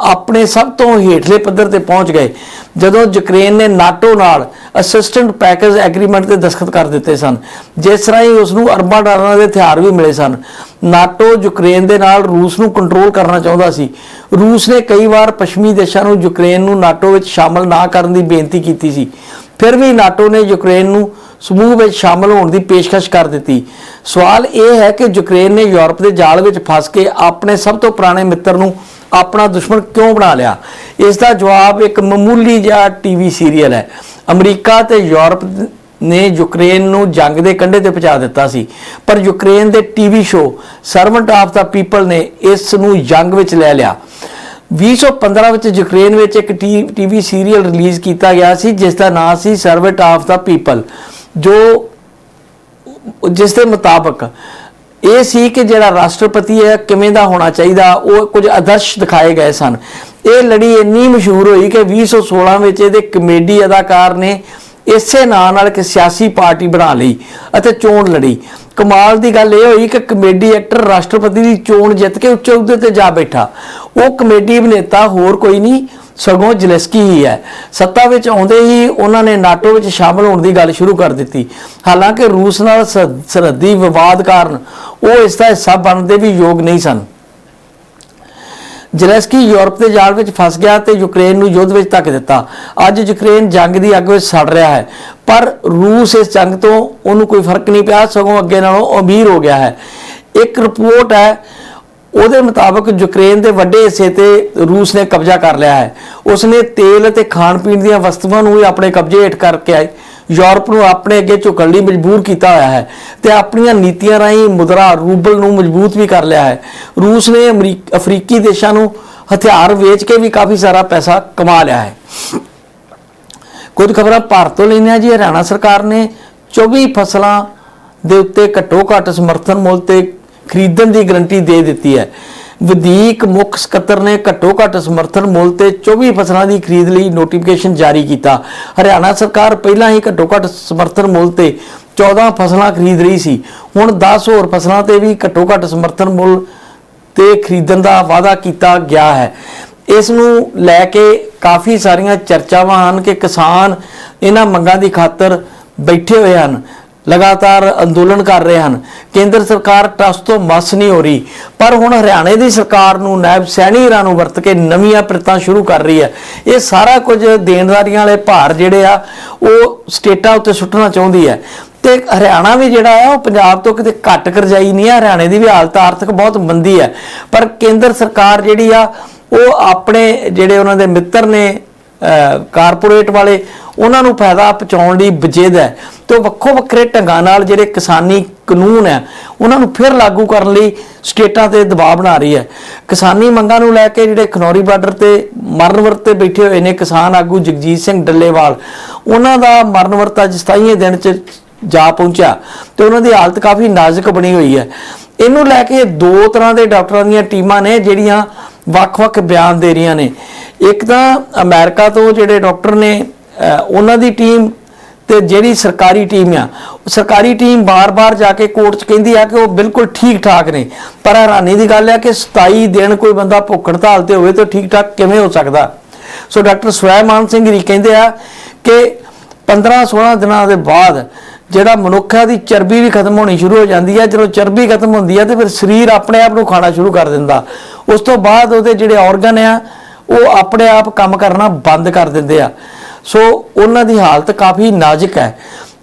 ਆਪਣੇ ਸਭ ਤੋਂ ਹੇਠਲੇ ਪੱਧਰ ਤੇ ਪਹੁੰਚ ਗਏ, ਜਦੋਂ ਯੂਕਰੇਨ ਨੇ ਨਾਟੋ ਨਾਲ ਅਸਿਸਟੈਂਟ ਪੈਕੇਜ ਐਗਰੀਮੈਂਟ ਤੇ ਦਸਖਤ ਕਰ ਦਿੱਤੇ ਸਨ। ਜਿਸ ਰਾਹੀਂ ਉਸ ਨੂੰ ਅਰਬਾਂ ਡਾਲਰਾਂ ਦੇ ਹਥਿਆਰ ਵੀ ਮਿਲੇ ਸਨ। ਨਾਟੋ ਯੂਕਰੇਨ ਦੇ ਨਾਲ ਰੂਸ ਨੂੰ ਕੰਟਰੋਲ ਕਰਨਾ ਚਾਹੁੰਦਾ ਸੀ। ਰੂਸ ਨੇ ਕਈ ਵਾਰ ਪੱਛਮੀ ਦੇਸ਼ਾਂ ਨੂੰ ਯੂਕਰੇਨ ਨੂੰ ਨਾਟੋ ਵਿੱਚ ਸ਼ਾਮਲ ਨਾ ਕਰਨ ਦੀ ਬੇਨਤੀ ਕੀਤੀ ਸੀ। ਫਿਰ ਵੀ ਨਾਟੋ ਨੇ ਯੂਕਰੇਨ ਨੂੰ ਸਮੂਹ ਵਿੱਚ ਸ਼ਾਮਲ ਹੋਣ ਦੀ ਪੇਸ਼ਕਸ਼ ਕਰ ਦਿੱਤੀ। ਸਵਾਲ ਇਹ ਹੈ ਕਿ ਯੂਕਰੇਨ ਨੇ ਯੂਰਪ ਦੇ ਜਾਲ ਵਿੱਚ ਫਸ ਕੇ ਆਪਣੇ ਸਭ ਤੋਂ ਪੁਰਾਣੇ ਮਿੱਤਰ ਨੂੰ ਆਪਣਾ ਦੁਸ਼ਮਣ ਕਿਉਂ ਬਣਾ ਲਿਆ? ਇਸ ਦਾ ਜਵਾਬ ਇੱਕ ਮਾਮੂਲੀ ਜਿਹਾ ਟੀਵੀ ਸੀਰੀਅਲ ਹੈ। ਅਮਰੀਕਾ ਤੇ ਯੂਰਪ ਨੇ ਯੂਕਰੇਨ ਨੂੰ ਜੰਗ ਦੇ ਕੰਢੇ ਤੇ ਪਹੁੰਚਾ ਦਿੱਤਾ ਸੀ। ਪਰ ਯੂਕਰੇਨ ਦੇ TV show Servant of the People ਨੇ ਇਸ ਨੂੰ ਜੰਗ ਵਿੱਚ ਲੈ ਲਿਆ। 2015 ਵਿੱਚ ਯੂਕਰੇਨ ਵਿੱਚ ਇੱਕ ਟੀਵੀ ਸੀਰੀਅਲ ਰਿਲੀਜ਼ ਕੀਤਾ ਗਿਆ ਸੀ, ਜਿਸ ਦਾ ਨਾਮ ਸੀ ਸਰਵੈਂਟ ਆਫ ਦਾ ਪੀਪਲ, ਜੋ ਜਿਸ ਦੇ ਮੁਤਾਬਕ ਇਹ ਸੀ ਕਿ ਜਿਹੜਾ ਰਾਸ਼ਟਰਪਤੀ ਹੈ, ਕਿਵੇਂ ਦਾ ਹੋਣਾ ਚਾਹੀਦਾ, ਉਹ ਕੁਝ ਆਦਰਸ਼ ਦਿਖਾਏ ਗਏ ਸਨ। ਇਹ ਲੜੀ ਇੰਨੀ ਮਸ਼ਹੂਰ ਹੋਈ ਕਿ 2016 ਵਿੱਚ ਇਹਦੇ ਕਮੇਡੀ ਅਦਾਕਾਰ ਨੇ ਇਸੇ ਨਾਂ ਨਾਲ ਇੱਕ ਸਿਆਸੀ ਪਾਰਟੀ ਬਣਾ ਲਈ ਅਤੇ ਚੋਣ ਲੜੀ। ਕਮਾਲ ਦੀ ਗੱਲ ਇਹ ਹੋਈ ਕਿ ਕਮੇਡੀ ਐਕਟਰ ਰਾਸ਼ਟਰਪਤੀ ਦੀ ਚੋਣ ਜਿੱਤ ਕੇ ਉੱਚੇ ਅਹੁਦੇ ਤੇ ਜਾ ਬੈਠਾ। ਉਹ ਕਮੇਡੀ ਅਭਿਨੇਤਾ ਹੋਰ ਕੋਈ ਨਹੀਂ, ਸਗੋਂ ਜਲਸਕੀ ਹੀ ਹੈ। ਸੱਤਾ ਵਿੱਚ ਆਉਂਦੇ ਹੀ ਉਹਨਾਂ ਨੇ ਨਾਟੋ ਵਿੱਚ ਸ਼ਾਮਲ ਹੋਣ ਦੀ ਗੱਲ ਸ਼ੁਰੂ ਕਰ ਦਿੱਤੀ। ਹਾਲਾਂਕਿ ਰੂਸ ਨਾਲ ਸ- ਸਰਹੱਦੀ ਵਿਵਾਦ ਕਾਰਨ ਉਹ ਇਸ ਦਾ ਹਿੱਸਾ ਬਣਨ ਦੇ ਵੀ ਯੋਗ ਨਹੀਂ ਸਨ। ਜ਼ੈਲੈਂਸਕੀ ਯੂਰਪ ਦੇ ਜਾਲ ਵਿੱਚ ਫਸ ਗਿਆ ਤੇ ਯੂਕਰੇਨ ਨੂੰ ਯੁੱਧ ਵਿੱਚ ਧੱਕ ਦਿੱਤਾ। ਅੱਜ ਯੂਕਰੇਨ ਜੰਗ ਦੀ ਅੱਗ ਵਿੱਚ ਸੜ ਰਿਹਾ ਹੈ, ਪਰ ਰੂਸ ਇਸ ਜੰਗ ਤੋਂ ਉਹਨੂੰ ਕੋਈ ਫ਼ਰਕ ਨਹੀਂ ਪਿਆ, ਸਗੋਂ ਅੱਗੇ ਨਾਲੋਂ ਅਮੀਰ ਹੋ ਗਿਆ ਹੈ। ਇੱਕ ਰਿਪੋਰਟ ਹੈ, ਉਹਦੇ ਮੁਤਾਬਕ ਯੂਕਰੇਨ ਦੇ ਵੱਡੇ ਹਿੱਸੇ ਤੇ ਰੂਸ ਨੇ ਕਬਜ਼ਾ ਕਰ ਲਿਆ ਹੈ। ਉਸਨੇ ਤੇਲ ਅਤੇ ਖਾਣ ਪੀਣ ਦੀਆਂ ਵਸਤੂਆਂ ਨੂੰ ਵੀ ਆਪਣੇ ਕਬਜ਼ੇ ਹੇਠ ਕਰਕੇ ਆਏ। ਯੂਰਪ ਨੂੰ ਆਪਣੇ ਅੱਗੇ ਝੁਕਣ ਲਈ ਮਜਬੂਰ ਕੀਤਾ ਹੋਇਆ ਹੈ ਤੇ ਆਪਣੀਆਂ ਨੀਤੀਆਂ ਰਾਹੀਂ ਮੁਦਰਾ ਰੂਬਲ ਨੂੰ ਮਜ਼ਬੂਤ ਵੀ ਕਰ ਲਿਆ ਹੈ। ਰੂਸ ਨੇ ਅਮਰੀਕ- ਅਫਰੀਕੀ ਦੇਸ਼ਾਂ ਨੂੰ ਹਥਿਆਰ ਵੇਚ ਕੇ ਵੀ ਕਾਫੀ ਸਾਰਾ ਪੈਸਾ ਕਮਾ ਲਿਆ ਹੈ। ਕੁਝ ਖਬਰਾਂ ਭਾਰਤ ਤੋਂ ਲੈਣੀਆਂ ਜੀ। ਹਰਿਆਣਾ ਸਰਕਾਰ ਨੇ 24 ਫਸਲਾਂ ਦੇ ਉੱਤੇ ਘੱਟੋ ਘੱਟ ਸਮਰਥਨ ਮੁੱਲ ਤੇ ਖਰੀਦਣ ਦੀ ਗਰੰਟੀ ਦੇ ਦਿੱਤੀ ਹੈ। ਵਧੀਕ ਮੁੱਖ ਸਕੱਤਰ ਨੇ ਘੱਟੋ ਘੱਟ ਸਮਰਥਨ ਮੁੱਲ ਤੇ 24 ਫਸਲਾਂ ਦੀ ਖਰੀਦ ਲਈ ਨੋਟੀਫਿਕੇਸ਼ਨ ਜਾਰੀ ਕੀਤਾ। ਹਰਿਆਣਾ ਸਰਕਾਰ ਪਹਿਲਾਂ ਹੀ ਘੱਟੋ ਘੱਟ ਸਮਰਥਨ ਮੁੱਲ ਤੇ 14 ਫਸਲਾਂ ਖਰੀਦ ਰਹੀ ਸੀ। ਹੁਣ 10 ਹੋਰ ਫਸਲਾਂ ਤੇ ਵੀ ਘੱਟੋ ਘੱਟ ਸਮਰਥਨ ਮੁੱਲ ਤੇ ਖਰੀਦਣ ਦਾ ਵਾਅਦਾ ਕੀਤਾ ਗਿਆ ਹੈ। ਇਸ ਨੂੰ ਲੈ ਕੇ ਕਾਫੀ ਸਾਰੀਆਂ ਚਰਚਾਵਾਂ ਹਨ ਕਿ ਕਿਸਾਨ ਇਹਨਾਂ ਮੰਗਾਂ ਦੀ ਖਾਤਰ ਬੈਠੇ ਹੋਏ ਹਨ। ਲਗਾਤਾਰ ਅੰਦੋਲਨ ਕਰ ਰਹੇ ਹਨ। ਕੇਂਦਰ ਸਰਕਾਰ ਟਰਸਟ ਤੋਂ ਮਸ ਨਹੀਂ ਹੋ ਰਹੀ, ਪਰ ਹੁਣ ਹਰਿਆਣੇ ਦੀ ਸਰਕਾਰ ਨੂੰ ਨਾਇਬ ਸੈਣੀਰਾਂ ਨੂੰ ਵਰਤ ਕੇ ਨਵੀਆਂ ਪ੍ਰਿਤਾਂ ਸ਼ੁਰੂ ਕਰ ਰਹੀ ਹੈ। ਇਹ ਸਾਰਾ ਕੁਝ ਦੇਣਦਾਰੀਆਂ ਵਾਲੇ ਭਾਰ ਜਿਹੜੇ ਆ, ਉਹ ਸਟੇਟਾਂ ਉੱਤੇ ਸੁੱਟਣਾ ਚਾਹੁੰਦੀ ਹੈ। ਤੇ ਹਰਿਆਣਾ ਵੀ ਜਿਹੜਾ ਹੈ, ਉਹ ਪੰਜਾਬ ਤੋਂ ਕਿਤੇ ਘੱਟ ਕਰਜਾਈ ਨਹੀਂ ਹੈ। ਹਰਿਆਣੇ ਦੀ ਵੀ ਹਾਲਤ ਆਰਥਿਕ ਬਹੁਤ ਮੰਦੀ ਹੈ। ਪਰ ਕੇਂਦਰ ਸਰਕਾਰ ਜਿਹੜੀ ਆ, ਉਹ ਆਪਣੇ ਜਿਹੜੇ ਉਹਨਾਂ ਦੇ ਮਿੱਤਰ ਨੇ ਕਾਰਪੋਰੇਟ ਵਾਲੇ, ਉਹਨਾਂ ਨੂੰ ਫਾਇਦਾ ਪਹੁੰਚਾਉਣ ਲਈ ਵਜੇਦ ਹੈ। ਤੇ ਵੱਖੋ ਵੱਖਰੇ ਢੰਗਾਂ ਨਾਲ ਜਿਹੜੇ ਕਿਸਾਨੀ ਕਾਨੂੰਨ ਹੈ, ਉਹਨਾਂ ਨੂੰ ਫਿਰ ਲਾਗੂ ਕਰਨ ਲਈ ਸਟੇਟਾਂ ਤੇ ਦਬਾਅ ਬਣਾ ਰਹੀ ਹੈ। ਕਿਸਾਨੀ ਮੰਗਾਂ ਨੂੰ ਲੈ ਕੇ ਜਿਹੜੇ ਖਨੌਰੀ ਬਾਰਡਰ ਤੇ ਮਰਨ ਵਰਤ ਤੇ ਬੈਠੇ ਹੋਏ ਨੇ ਕਿਸਾਨ ਆਗੂ ਜਗਜੀਤ ਸਿੰਘ ਡੱਲੇਵਾਲ, ਉਹਨਾਂ ਦਾ ਮਰਨ ਵਰਤ ਅੱਜ 27ਵੇਂ ਦਿਨ 'ਚ ਜਾ ਪਹੁੰਚਿਆ ਤੇ ਉਹਨਾਂ ਦੀ ਹਾਲਤ ਕਾਫੀ ਨਾਜ਼ੁਕ ਬਣੀ ਹੋਈ ਹੈ। ਇਹਨੂੰ ਲੈ ਕੇ ਦੋ ਤਰ੍ਹਾਂ ਦੇ ਡਾਕਟਰਾਂ ਦੀਆਂ ਟੀਮਾਂ ਨੇ ਜਿਹੜੀਆਂ ਵੱਖ-ਵੱਖ ਬਿਆਨ ਦੇ ਰਹੀਆਂ ਨੇ। ਇੱਕ ਤਾਂ ਅਮਰੀਕਾ ਤੋਂ ਜਿਹੜੇ ਡਾਕਟਰ ਨੇ ਉਹਨਾਂ ਦੀ ਟੀਮ ਤੇ ਜਿਹੜੀ ਸਰਕਾਰੀ ਟੀਮ ਆ, ਸਰਕਾਰੀ ਟੀਮ ਬਾਰ-ਬਾਰ ਜਾ ਕੇ ਕੋਰਟ 'ਚ ਕਹਿੰਦੀ ਆ ਕਿ ਉਹ ਬਿਲਕੁਲ ਠੀਕ-ਠਾਕ ਨੇ। ਪਰ ਹੈਰਾਨੀ ਦੀ ਗੱਲ ਹੈ ਕਿ 27 ਦਿਨ ਕੋਈ ਬੰਦਾ ਭੁੱਖ ਹੜਤਾਲ ਤੇ ਹੋਵੇ ਤਾਂ ਠੀਕ-ਠਾਕ ਕਿਵੇਂ ਹੋ ਸਕਦਾ? ਸੋ ਡਾਕਟਰ ਸਵੈਮਾਨ ਸਿੰਘ ਜੀ ਕਹਿੰਦੇ ਆ ਕਿ 15-16 ਦਿਨਾਂ ਦੇ ਬਾਅਦ ਜਿਹੜਾ ਮਨੁੱਖਾ ਦੀ ਚਰਬੀ ਵੀ ਖਤਮ ਹੋਣੀ ਸ਼ੁਰੂ ਹੋ ਜਾਂਦੀ ਹੈ ਜਦੋਂ ਚਰਬੀ ਖਤਮ ਹੁੰਦੀ ਹੈ ਤੇ ਫਿਰ ਸਰੀਰ ਆਪਣੇ ਆਪ ਨੂੰ ਖਾਣਾ ਸ਼ੁਰੂ ਕਰ ਦਿੰਦਾ। ਉਸ ਤੋਂ ਬਾਅਦ ਉਹਦੇ ਜਿਹੜੇ ਆਰਗਨ ਆ ਉਹ ਆਪਣੇ ਆਪ ਕੰਮ ਕਰਨਾ ਬੰਦ ਕਰ ਦਿੰਦੇ ਆ। ਸੋ ਉਹਨਾਂ ਦੀ ਹਾਲਤ ਕਾਫੀ ਨਾਜ਼ੁਕ ਹੈ।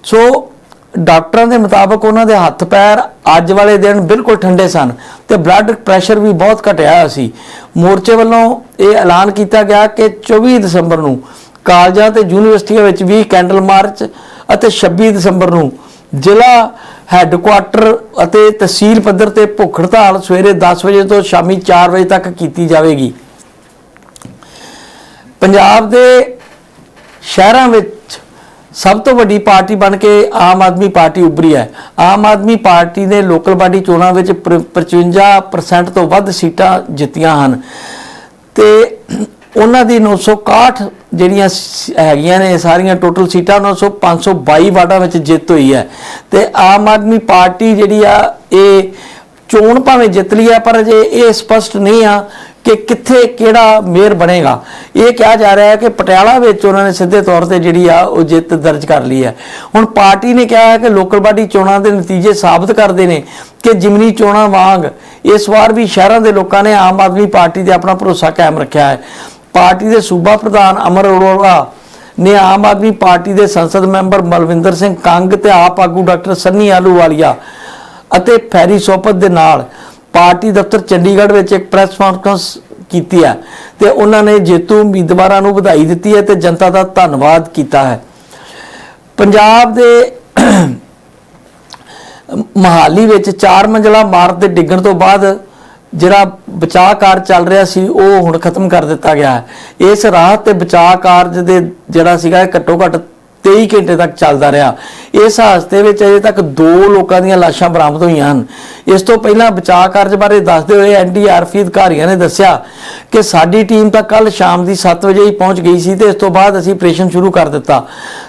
ਸੋ ਡਾਕਟਰਾਂ ਦੇ ਮੁਤਾਬਕ ਉਹਨਾਂ ਦੇ ਹੱਥ ਪੈਰ ਅੱਜ ਵਾਲੇ ਦਿਨ ਬਿਲਕੁਲ ਠੰਡੇ ਸਨ ਤੇ ਬਲੱਡ ਪ੍ਰੈਸ਼ਰ ਵੀ ਬਹੁਤ ਘਟਿਆ ਹੋਇਆ ਸੀ। ਮੋਰਚੇ ਵੱਲੋਂ ਇਹ ਐਲਾਨ ਕੀਤਾ ਗਿਆ ਕਿ 24 ਦਸੰਬਰ ਨੂੰ ਕਾਲਜਾਂ ਤੇ ਯੂਨੀਵਰਸਿਟੀਆਂ ਵਿੱਚ ਵੀ ਕੈਂਡਲ ਮਾਰਚ ਅਤੇ 26 ਦਸੰਬਰ ਨੂੰ ਜ਼ਿਲ੍ਹਾ ਹੈੱਡਕੁਆਟਰ ਅਤੇ ਤਹਿਸੀਲ ਪੱਧਰ ਤੇ ਭੁੱਖ ਹੜਤਾਲ ਸਵੇਰੇ 10 ਵਜੇ ਤੋਂ ਸ਼ਾਮੀ 4 ਵਜੇ ਤੱਕ ਕੀਤੀ ਜਾਵੇਗੀ। ਪੰਜਾਬ ਦੇ ਸ਼ਹਿਰਾਂ ਵਿੱਚ ਸਭ ਤੋਂ ਵੱਡੀ ਪਾਰਟੀ ਬਣ ਕੇ ਆਮ ਆਦਮੀ ਪਾਰਟੀ ਉੱਭਰੀ ਹੈ। ਆਮ ਆਦਮੀ ਪਾਰਟੀ ਨੇ ਲੋਕਲ ਬਾਡੀ ਚੋਣਾਂ ਵਿੱਚ ਪਰ- 55% ਤੋਂ ਵੱਧ ਸੀਟਾਂ ਜਿੱਤੀਆਂ ਹਨ। ਤੇ ਉਹਨਾਂ ਦੀ 961 ਜਿਹੜੀਆਂ ਹੈਗੀਆਂ ਨੇ, ਸਾਰੀਆਂ ਟੋਟਲ ਸੀਟਾਂ 900 522 ਵਾਰਡਾਂ ਵਿੱਚ ਜਿੱਤ ਹੋਈ ਹੈ। ਤੇ ਆਮ ਆਦਮੀ ਪਾਰਟੀ ਜਿਹੜੀ ਆ, ਇਹ ਚੋਣ ਭਾਵੇਂ ਜਿੱਤ ਲਈ ਹੈ ਪਰ ਜੇ ਇਹ ਸਪਸ਼ਟ ਨਹੀਂ ਆ ਕਿ ਕਿੱਥੇ ਕਿਹੜਾ ਮੇਅਰ ਬਣੇਗਾ। ਇਹ ਕਿਹਾ ਜਾ ਰਿਹਾ ਹੈ ਕਿ ਪਟਿਆਲਾ ਵਿੱਚ ਉਹਨਾਂ ਨੇ ਸਿੱਧੇ ਤੌਰ ਤੇ ਜਿਹੜੀ ਆ, ਉਹ ਜਿੱਤ ਦਰਜ ਕਰ ਲਈ ਹੈ। ਹੁਣ ਪਾਰਟੀ ਨੇ ਕਿਹਾ ਹੈ ਕਿ ਲੋਕਲ ਬਾਡੀ ਚੋਣਾਂ ਦੇ ਨਤੀਜੇ ਸਾਬਤ ਕਰਦੇ ਨੇ ਕਿ ਜਿਮਨੀ ਚੋਣਾਂ ਵਾਂਗ ਇਸ ਵਾਰ ਵੀ ਸ਼ਹਿਰਾਂ ਦੇ ਲੋਕਾਂ ਨੇ ਆਮ ਆਦਮੀ ਪਾਰਟੀ ਤੇ ਆਪਣਾ ਭਰੋਸਾ ਕਾਇਮ ਰੱਖਿਆ ਹੈ। ਪਾਰਟੀ ਦੇ ਸੂਬਾ ਪ੍ਰਧਾਨ ਅਮਰ ਅਰੋੜਾ ਨੇ ਆਮ ਆਦਮੀ ਪਾਰਟੀ ਦੇ ਸੰਸਦ ਮੈਂਬਰ ਮਲਵਿੰਦਰ ਸਿੰਘ ਕੰਗ ਤੇ ਆਪ ਆਗੂ ਡਾਕਟਰ ਸੰਨੀ ਆਲੂਵਾਲੀਆ ਅਤੇ ਫੈਰੀ ਸੋਪਤ ਦੇ ਨਾਲ ਪਾਰਟੀ ਦਫ਼ਤਰ ਚੰਡੀਗੜ੍ਹ ਵਿੱਚ ਇੱਕ ਪ੍ਰੈਸ ਕਾਨਫਰੰਸ ਕੀਤੀ ਹੈ ਤੇ ਉਹਨਾਂ ਨੇ ਜੇਤੂ ਉਮੀਦਵਾਰਾਂ ਨੂੰ ਵਧਾਈ ਦਿੱਤੀ ਹੈ ਤੇ ਜਨਤਾ ਦਾ ਧੰਨਵਾਦ ਕੀਤਾ ਹੈ। ਪੰਜਾਬ ਦੇ ਮਹਾਲੀ ਵਿੱਚ ਚਾਰ ਮੰਜ਼ਲਾ ਇਮਾਰਤ ਦੇ ਡਿੱਗਣ ਤੋਂ ਬਾਅਦ ਜਿਹੜਾ ਬਚਾਅ ਕਾਰਜ ਚੱਲ ਰਿਹਾ ਸੀ, ਉਹ ਹੁਣ ਖਤਮ ਕਰ ਦਿੱਤਾ ਗਿਆ ਹੈ। ਇਸ ਰਾਹਤ ਤੇ ਬਚਾਅ ਕਾਰਜ ਦੇ ਜਿਹੜਾ ਸੀਗਾ ਘੱਟੋ ਘੱਟ 23 ਘੰਟੇ ਤੱਕ ਚੱਲਦਾ ਰਿਹਾ। ਇਸ ਹਾਦਸੇ ਵਿੱਚ ਅਜੇ ਤੱਕ ਦੋ ਲੋਕਾਂ ਦੀਆਂ ਲਾਸ਼ਾਂ ਬਰਾਮਦ ਹੋਈਆਂ ਹਨ। ਇਸ ਤੋਂ ਪਹਿਲਾਂ ਬਚਾਅ ਕਾਰਜ ਬਾਰੇ ਦੱਸਦੇ ਹੋਏ ਐਨਡੀਆਰਐਫ ਅਧਿਕਾਰੀਆਂ ਨੇ ਦੱਸਿਆ ਕਿ ਸਾਡੀ ਟੀਮ ਤਾਂ ਕੱਲ ਸ਼ਾਮ ਦੀ 7 ਵਜੇ ਹੀ ਪਹੁੰਚ ਗਈ ਸੀ ਤੇ ਇਸ ਤੋਂ ਬਾਅਦ ਅਸੀਂ ਆਪਰੇਸ਼ਨ ਸ਼ੁਰੂ ਕਰ ਦਿੱਤਾ।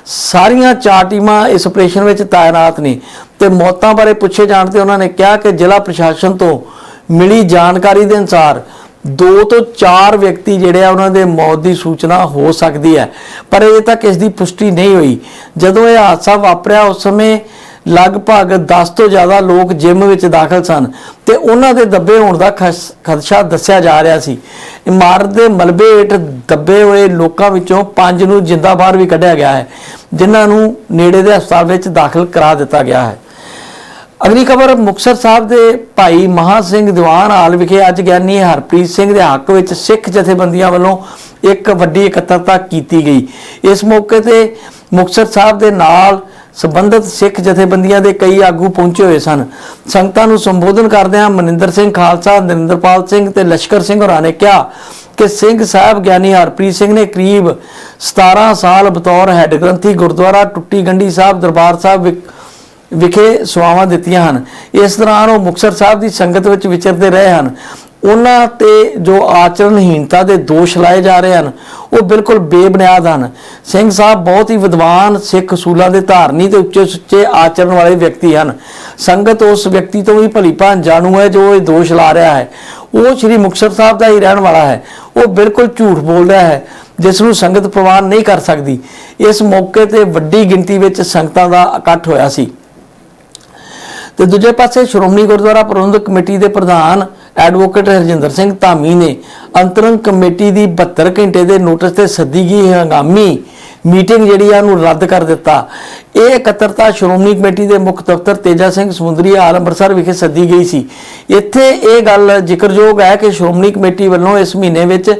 ਸਾਰੀਆਂ ਚਾਰ ਟੀਮਾਂ ਇਸ ਆਪਰੇਸ਼ਨ ਵਿੱਚ ਤਾਇਨਾਤ ਨੇ ਤੇ ਮੌਤਾਂ ਬਾਰੇ ਪੁੱਛੇ ਜਾਣ ਤੇ ਉਹਨਾਂ ਨੇ ਕਿਹਾ ਕਿ ਜ਼ਿਲ੍ਹਾ ਪ੍ਰਸ਼ਾਸਨ ਤੋਂ ਮਿਲੀ ਜਾਣਕਾਰੀ ਦੇ ਅਨੁਸਾਰ ਦੋ ਤੋਂ ਚਾਰ ਵਿਅਕਤੀ ਜਿਹੜੇ ਆ ਉਹਨਾਂ ਦੇ ਮੌਤ ਦੀ ਸੂਚਨਾ ਹੋ ਸਕਦੀ ਹੈ। ਪਰ ਅਜੇ ਤੱਕ ਇਸ ਦੀ ਪੁਸ਼ਟੀ ਨਹੀਂ ਹੋਈ। ਜਦੋਂ ਇਹ ਹਾਦਸਾ ਵਾਪਰਿਆ, ਉਸ ਸਮੇਂ ਲਗਭਗ 10 ਤੋਂ ਜ਼ਿਆਦਾ ਲੋਕ ਜਿਮ ਵਿੱਚ ਦਾਖਲ ਸਨ ਤੇ ਉਹਨਾਂ ਦੇ ਦੱਬੇ ਹੋਣ ਦਾ ਖਸ- ਖਦਸ਼ਾ ਦੱਸਿਆ ਜਾ ਰਿਹਾ ਸੀ। ਇਮਾਰਤ ਦੇ ਮਲਬੇ ਹੇਠ ਦੱਬੇ ਹੋਏ ਲੋਕਾਂ ਵਿੱਚੋਂ ਪੰਜ ਨੂੰ ਜਿੰਦਾ ਬਾਹਰ ਵੀ ਕੱਢਿਆ ਗਿਆ ਹੈ, ਜਿਨ੍ਹਾਂ ਨੂੰ ਨੇੜੇ ਦੇ ਹਸਪਤਾਲ ਵਿੱਚ ਦਾਖਲ ਕਰਾ ਦਿੱਤਾ ਗਿਆ ਹੈ। ਅਗਲੀ ਖਬਰ, ਮੁਕਤਸਰ ਸਾਹਿਬ ਦੇ ਭਾਈ ਮਹਾ ਸਿੰਘ ਦੀਵਾਨ ਹਾਲ ਵਿਖੇ ਅੱਜ ਗਿਆਨੀ ਹਰਪ੍ਰੀਤ ਸਿੰਘ ਦੇ ਹੱਕ ਵਿੱਚ ਸਿੱਖ ਜਥੇਬੰਦੀਆਂ ਵੱਲੋਂ ਇੱਕ ਵੱਡੀ ਇਕੱਤਰਤਾ ਕੀਤੀ ਗਈ। ਇਸ ਮੌਕੇ ਤੇ ਮੁਕਤਸਰ ਸਾਹਿਬ ਦੇ ਨਾਲ ਸੰਬੰਧਿਤ ਸਿੱਖ ਜਥੇਬੰਦੀਆਂ ਦੇ ਕਈ ਆਗੂ ਪਹੁੰਚੇ ਹੋਏ ਸਨ। ਸੰਗਤਾਂ ਨੂੰ ਸੰਬੋਧਨ ਕਰਦਿਆਂ ਮਨਿੰਦਰ ਸਿੰਘ ਖਾਲਸਾ, ਨਰਿੰਦਰਪਾਲ ਸਿੰਘ ਤੇ ਲਸ਼ਕਰ ਸਿੰਘ ਹੋਰਾਂ ਨੇ ਕਿਹਾ ਕਿ ਸਿੰਘ ਸਾਹਿਬ ਗਿਆਨੀ ਹਰਪ੍ਰੀਤ ਸਿੰਘ ਨੇ ਕਰੀਬ 17 ਸਾਲ ਬਤੌਰ ਹੈੱਡ ਗ੍ਰੰਥੀ ਗੁਰਦੁਆਰਾ ਟੁੱਟੀ ਗੰਢੀ ਸਾਹਿਬ, ਦਰਬਾਰ ਸਾਹਿਬ ਵਿਖੇ ਸਵਾਵਾਂ ਦਿੱਤੀਆਂ ਹਨ। ਇਸ ਦੌਰਾਨ ਉਹ ਮੁਕਤਸਰ ਸਾਹਿਬ ਦੀ ਸੰਗਤ ਵਿੱਚ ਵਿਚਰਦੇ ਰਹੇ ਹਨ। ਉਹਨਾਂ ਤੇ ਜੋ ਆਚਰਣਹੀਨਤਾ ਦੇ ਦੋਸ਼ ਲਾਏ ਜਾ ਰਹੇ ਹਨ, ਉਹ ਬਿਲਕੁਲ ਬੇਬੁਨਿਆਦ ਹਨ। ਸਿੰਘ ਸਾਹਿਬ ਬਹੁਤ ਹੀ ਵਿਦਵਾਨ, ਸਿੱਖ ਅਸੂਲਾਂ ਦੇ ਧਾਰਨੀ ਤੇ ਉੱਚੇ ਸੁੱਚੇ ਆਚਰਣ ਵਾਲੇ ਵਿਅਕਤੀ ਹਨ। ਸੰਗਤ ਉਸ ਵਿਅਕਤੀ ਤੋਂ ਵੀ ਭਲੀ ਭਾਂ ਜਾਣੂ ਹੈ ਜੋ ਇਹ ਦੋਸ਼ ਲਾ ਰਿਹਾ ਹੈ। ਉਹ ਸ੍ਰੀ ਮੁਕਤਸਰ ਸਾਹਿਬ ਦਾ ਹੀ ਰਹਿਣ ਵਾਲਾ ਹੈ। ਉਹ ਬਿਲਕੁਲ ਝੂਠ ਬੋਲ ਰਿਹਾ ਹੈ, ਜਿਸ ਨੂੰ ਸੰਗਤ ਪ੍ਰਵਾਨ ਨਹੀਂ ਕਰ ਸਕਦੀ। ਇਸ ਮੌਕੇ ਤੇ ਵੱਡੀ ਗਿਣਤੀ ਵਿੱਚ ਸੰਗਤਾਂ ਦਾ ਇਕੱਠ ਹੋਇਆ ਸੀ। ਤੇ ਦੂਜੇ ਪਾਸੇ ਸ਼੍ਰੋਮਣੀ ਗੁਰਦੁਆਰਾ ਪ੍ਰਬੰਧਕ ਕਮੇਟੀ ਦੇ ਪ੍ਰਧਾਨ ਐਡਵੋਕੇਟ ਹਰਜਿੰਦਰ ਸਿੰਘ ਧਾਮੀ ਨੇ ਅੰਤਰੰਗ ਕਮੇਟੀ ਦੀ 72 ਘੰਟੇ ਦੇ ਨੋਟਿਸ ਤੇ ਸੱਦੀ ਗਈ ਹੰਗਾਮੀ ਮੀਟਿੰਗ ਜਿਹੜੀ ਆ ਨੂੰ ਰੱਦ ਕਰ ਦਿੱਤਾ। ਇਹ ਇਕੱਤਰਤਾ ਸ਼੍ਰੋਮਣੀ ਕਮੇਟੀ ਦੇ ਮੁੱਖ ਦਫ਼ਤਰ ਤੇਜਾ ਸਿੰਘ ਸਮੁੰਦਰੀ ਹਾਲ ਅੰਮ੍ਰਿਤਸਰ ਵਿਖੇ ਸੱਦੀ ਗਈ ਸੀ। ਇੱਥੇ ਇਹ ਗੱਲ ਜ਼ਿਕਰਯੋਗ ਹੈ ਕਿ ਸ਼੍ਰੋਮਣੀ ਕਮੇਟੀ ਵੱਲੋਂ ਇਸ ਮਹੀਨੇ ਵਿੱਚ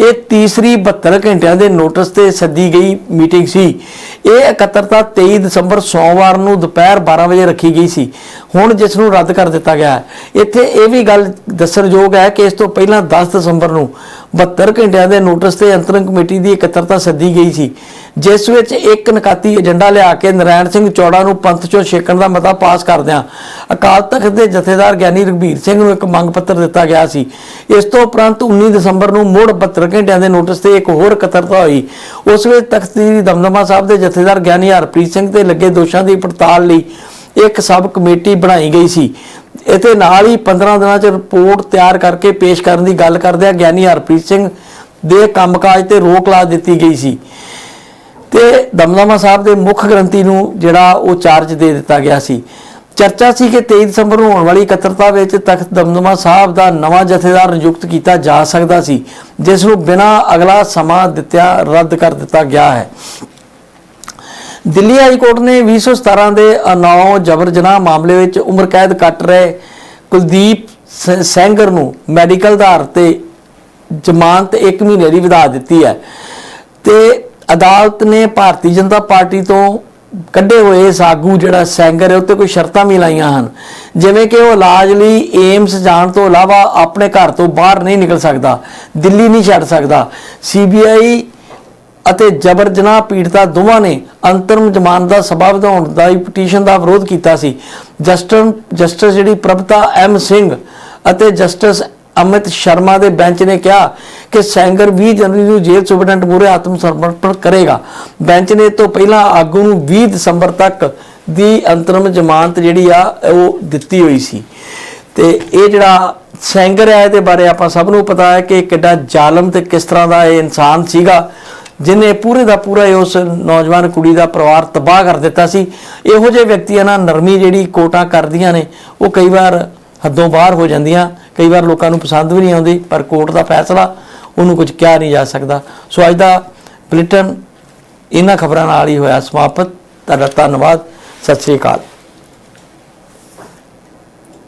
ਇਹ ਤੀਸਰੀ 72 ਘੰਟਿਆਂ ਦੇ ਨੋਟਿਸ ਤੇ ਸੱਦੀ ਗਈ ਮੀਟਿੰਗ ਸੀ। ਇਹ ਇਕੱਤਰਤਾ 23 ਦਸੰਬਰ ਸੋਮਵਾਰ ਨੂੰ ਦੁਪਹਿਰ 12 ਵਜੇ ਰੱਖੀ ਗਈ ਸੀ। ਹੁਣ ਜਿਸ ਨੂੰ ਰੱਦ ਕਰ ਦਿੱਤਾ ਗਿਆ ਹੈ। ਇੱਥੇ ਇਹ ਵੀ ਗੱਲ ਦੱਸਣਯੋਗ ਹੈ ਕਿ ਇਸ ਤੋਂ ਪਹਿਲਾਂ 10 ਦਸੰਬਰ ਨੂੰ 72 ਘੰਟਿਆਂ ਦੇ ਨੋਟਿਸ ਤੇ ਅੰਤਰੰਗ ਕਮੇਟੀ ਦੀ ਇਕੱਤਰਤਾ ਸੱਦੀ ਗਈ ਸੀ, ਜਿਸ ਵਿੱਚ ਇੱਕ ਨਕਾਤੀ ਏਜੰਡਾ ਲਿਆ ਕੇ ਨਰਾਇਣ ਸਿੰਘ ਚੌੜਾ ਨੂੰ ਪੰਥ ਚੋਂ ਛੇਕਣ ਦਾ ਮਤਾ ਪਾਸ ਕਰਦਿਆਂ ਅਕਾਲ ਤਖਤ ਦੇ ਜਥੇਦਾਰ ਗਿਆਨੀ ਰਘਬੀਰ ਸਿੰਘ ਨੂੰ ਇੱਕ ਮੰਗ ਪੱਤਰ ਦਿੱਤਾ ਗਿਆ ਸੀ। ਇਸ ਤੋਂ ਉਪਰੰਤ 19 ਦਸੰਬਰ ਨੂੰ ਮੁੜ 72 ਘੰਟਿਆਂ ਦੇ ਨੋਟਿਸ ਤੇ ਇੱਕ ਹੋਰ ਇਕੱਤਰਤਾ ਹੋਈ। ਉਸ ਵਿੱਚ ਤਖਤ ਸ੍ਰੀ ਦਮਦਮਾ ਸਾਹਿਬ ਦੇ ਜਥੇਦਾਰ ਗਿਆਨੀ ਹਰਪ੍ਰੀਤ ਸਿੰਘ ਤੇ ਲੱਗੇ ਦੋਸ਼ਾਂ ਦੀ ਪੜਤਾਲ ਲਈ ਇੱਕ ਸਬ ਕਮੇਟੀ ਬਣਾਈ ਗਈ ਸੀ। ਇਤੇ ਨਾਲ ਹੀ 15 ਦਿਨਾਂ 'ਚ ਰਿਪੋਰਟ ਤਿਆਰ ਕਰਕੇ ਪੇਸ਼ ਕਰਨ ਦੀ ਗੱਲ ਕਰਦਿਆਂ ਗਿਆਨੀ ਹਰਪ੍ਰੀਤ ਸਿੰਘ ਦੇ ਕੰਮਕਾਜ ਤੇ ਰੋਕ ਲਾ ਦਿੱਤੀ ਗਈ ਸੀ। ਤੇ ਦਮਦਮਾ ਸਾਹਿਬ ਦੇ ਮੁੱਖ ਗ੍ਰੰਥੀ ਨੂੰ ਜਿਹੜਾ ਉਹ ਚਾਰਜ ਦੇ ਦਿੱਤਾ ਗਿਆ ਸੀ। ਚਰਚਾ ਸੀ ਕਿ 23 ਦਸੰਬਰ ਨੂੰ ਹੋਣ ਵਾਲੀ ਇਕੱਤਰਤਾ ਵਿੱਚ ਤਖਤ ਦਮਦਮਾ ਸਾਹਿਬ ਦਾ ਨਵਾਂ ਜਥੇਦਾਰ ਨਿਯੁਕਤ ਕੀਤਾ ਜਾ ਸਕਦਾ ਸੀ, ਜਿਸ ਨੂੰ ਬਿਨਾਂ ਅਗਲਾ ਸਮਾਂ ਦਿੱਤਿਆ, ਰੱਦ ਕਰ ਦਿੱਤਾ ਗਿਆ ਹੈ। ਦਿੱਲੀ ਹਾਈ ਕੋਰਟ ਨੇ 2017 ਦੇ ਅਨਾਉ ਜਬਰ ਜਨਾਹ ਮਾਮਲੇ ਵਿੱਚ ਉਮਰ ਕੈਦ ਕੱਟ ਰਹੇ ਕੁਲਦੀਪ ਸ- ਸੈਂਗਰ ਨੂੰ ਮੈਡੀਕਲ ਆਧਾਰ ਤੇ ਜ਼ਮਾਨਤ 1 ਮਹੀਨੇ ਦੀ ਵਧਾ ਦਿੱਤੀ ਹੈ। ਤੇ ਅਦਾਲਤ ਨੇ ਭਾਰਤੀ ਜਨਤਾ ਪਾਰਟੀ ਤੋਂ ਕੱਢੇ ਹੋਏ ਸਾਗੂ ਜਿਹੜਾ ਸੈਂਗਰ ਹੈ, ਉੱਤੇ ਕੋਈ ਸ਼ਰਤਾਂ ਵੀ ਲਾਈਆਂ ਹਨ। ਜਿਵੇਂ ਕਿ ਉਹ ਇਲਾਜ ਲਈ ਏਮਸ ਜਾਣ ਤੋਂ ਇਲਾਵਾ ਆਪਣੇ ਘਰ ਤੋਂ ਬਾਹਰ ਨਹੀਂ ਨਿਕਲ ਸਕਦਾ, ਦਿੱਲੀ ਨਹੀਂ ਛੱਡ ਸਕਦਾ। ਸੀਬੀਆਈ ਅਤੇ ਜਬਰ ਜਨਾਹ ਪੀੜਤਾ ਦੋਵਾਂ ਨੇ ਅੰਤਰਮ ਜ਼ਮਾਨਤ ਦਾ ਸਬਬ ਵਧਾਉਣ ਦਾ ਹੀ ਪਟੀਸ਼ਨ ਦਾ ਵਿਰੋਧ ਕੀਤਾ ਸੀ। ਜਸਟਿਸ ਜਸਟਿਸ ਜਿਹੜੀ ਪ੍ਰਭਤਾ ਐਮ ਸਿੰਘ ਅਤੇ ਜਸਟਿਸ ਅਮਿਤ ਸ਼ਰਮਾ ਦੇ ਬੈਂਚ ਨੇ ਕਿਹਾ ਕਿ ਸੈਂਗਰ 20 ਜਨਵਰੀ ਨੂੰ ਜੇਲ੍ਹ ਸੁਪਰਡੈਂਟ ਮੂਹਰੇ ਆਤਮ ਸਮਰਪਣ ਕਰੇਗਾ। ਬੈਂਚ ਨੇ ਇਹ ਤੋਂ ਪਹਿਲਾਂ ਆਗੂ ਨੂੰ 20 ਦਸੰਬਰ ਤੱਕ ਦੀ ਅੰਤਰਮ ਜ਼ਮਾਨਤ ਜਿਹੜੀ ਆ, ਉਹ ਦਿੱਤੀ ਹੋਈ ਸੀ। ਤੇ ਇਹ ਜਿਹੜਾ ਸੈਂਗਰ ਹੈ, ਇਹਦੇ ਬਾਰੇ ਆਪਾਂ ਸਭ ਨੂੰ ਪਤਾ ਹੈ ਕਿ ਕਿੱਡਾ ਜ਼ਾਲਮ ਤੇ ਕਿਸ ਤਰ੍ਹਾਂ ਦਾ ਇਹ ਇਨਸਾਨ ਸੀਗਾ। ਜਿਨੇ ਪੂਰੇ ਦਾ ਪੂਰਾ ਉਸ ਨੌਜਵਾਨ ਕੁੜੀ ਦਾ ਪਰਿਵਾਰ ਤਬਾਹ ਕਰ ਦਿੱਤਾ ਸੀ, ਇਹੋ ਜਿਹੇ ਵਿਅਕਤੀਆਂ ਨਾਲ ਨਰਮੀ ਜਿਹੜੀ ਕੋਟਾਂ ਕਰਦੀਆਂ ਨੇ, ਉਹ ਕਈ ਵਾਰ ਹੱਦੋਂ ਬਾਹਰ ਹੋ ਜਾਂਦੀਆਂ, ਕਈ ਵਾਰ ਲੋਕਾਂ ਨੂੰ ਪਸੰਦ ਵੀ ਨਹੀਂ ਆਉਂਦੀ, ਪਰ ਕੋਰਟ ਦਾ ਫੈਸਲਾ ਉਹਨੂੰ ਕੁਝ ਕਿਹਾ ਨਹੀਂ ਜਾ ਸਕਦਾ। ਸੋ ਅੱਜ ਦਾ ਬੁਲੇਟਿਨ ਇਹਨਾਂ ਖਬਰਾਂ ਨਾਲ ਹੀ ਹੋਇਆ ਸਮਾਪਤ। ਤੁਹਾਡਾ ਧੰਨਵਾਦ। ਸਤਿ ਸ੍ਰੀ ਅਕਾਲ।